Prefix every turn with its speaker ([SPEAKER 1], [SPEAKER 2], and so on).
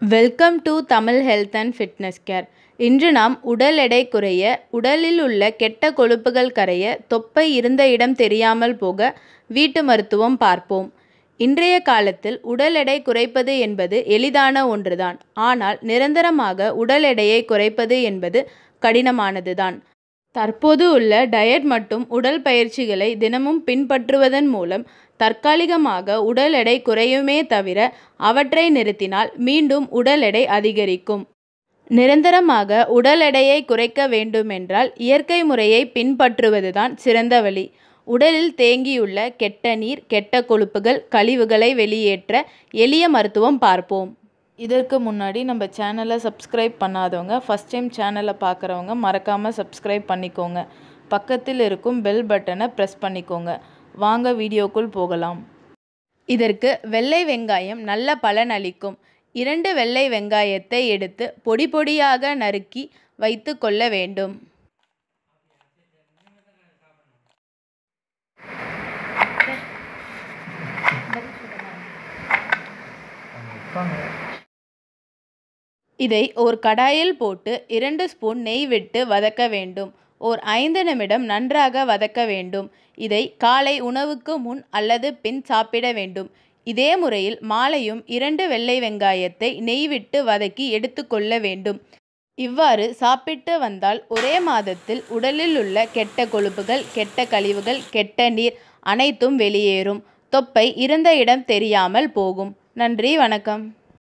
[SPEAKER 1] Welcome to Tamil health and fitness care இன்று நாம் உடல் எடை குறைய உடலில் உள்ள கெட்ட கொழுப்புகள் கரைய தொப்பை இருந்த இடம் தெரியாமல் போக வீட்டு மருத்துவம் பார்ப்போம். இன்றைய காலத்தில் உடல் எடை குறைப்பது என்பது எளிதான ஒன்றுதான். ஆனால் நிரந்தரமாக உடல் எடையை குறைப்பது என்பது கடினமானதுதான். தற்போது உள்ள டயட் மற்றும் உடல் பயிற்சிகளை தினமும் பின்பற்றுவதன் மூலம் தற்காலிகமாக உடல் எடை குறையுமே தவிர அவற்றை நிறுத்தினால் மீண்டும் உடல் எடை அதிகரிக்கும். நிரந்தரமாக உடல் எடையை குறைக்க வேண்டுமென்றால் இயற்கை முறையை பின்பற்றுவதுதான் சிறந்த வழி. உடலில் தேங்கியுள்ள கெட்ட நீர் கெட்ட கொழுப்புகள் கழிவுகளை வெளியேற்ற எளிய மருத்துவம் பார்ப்போம். இதற்கு முன்னாடி நம்ம சேனலை சப்ஸ்கிரைப் பண்ணாதவங்க ஃபஸ்ட் டைம் சேனலை பார்க்குறவங்க மறக்காமல் சப்ஸ்கிரைப் பண்ணிக்கோங்க. பக்கத்தில் இருக்கும் பெல் பட்டனை ப்ரெஸ் பண்ணிக்கோங்க. வாங்க வீடியோக்குள் போகலாம். இதற்கு வெள்ளை வெங்காயம் நல்ல பலன் அளிக்கும். இரண்டு வெள்ளை வெங்காயத்தை எடுத்து பொடி பொடியாக நறுக்கி வைத்து கொள்ள வேண்டும். இதை ஒரு கடாயில் போட்டு இரண்டு ஸ்பூன் நெய் விட்டு வதக்க வேண்டும். ஓர் ஐந்து நிமிடம் நன்றாக வதக்க வேண்டும். இதை காலை உணவுக்கு முன் அல்லது பின் சாப்பிட வேண்டும். இதே முறையில் மாலையும் இரண்டு வெள்ளை வெங்காயத்தை நெய் விட்டு வதக்கி எடுத்துக்கொள்ள வேண்டும். இவ்வாறு சாப்பிட்டு வந்தால் ஒரே மாதத்தில் உடலில் உள்ள கெட்ட கொழுப்புகள் கெட்ட கழிவுகள் கெட்ட நீர் அனைத்தும் வெளியேறும். தொப்பை இருந்த இடம் தெரியாமல் போகும். நன்றி வணக்கம்.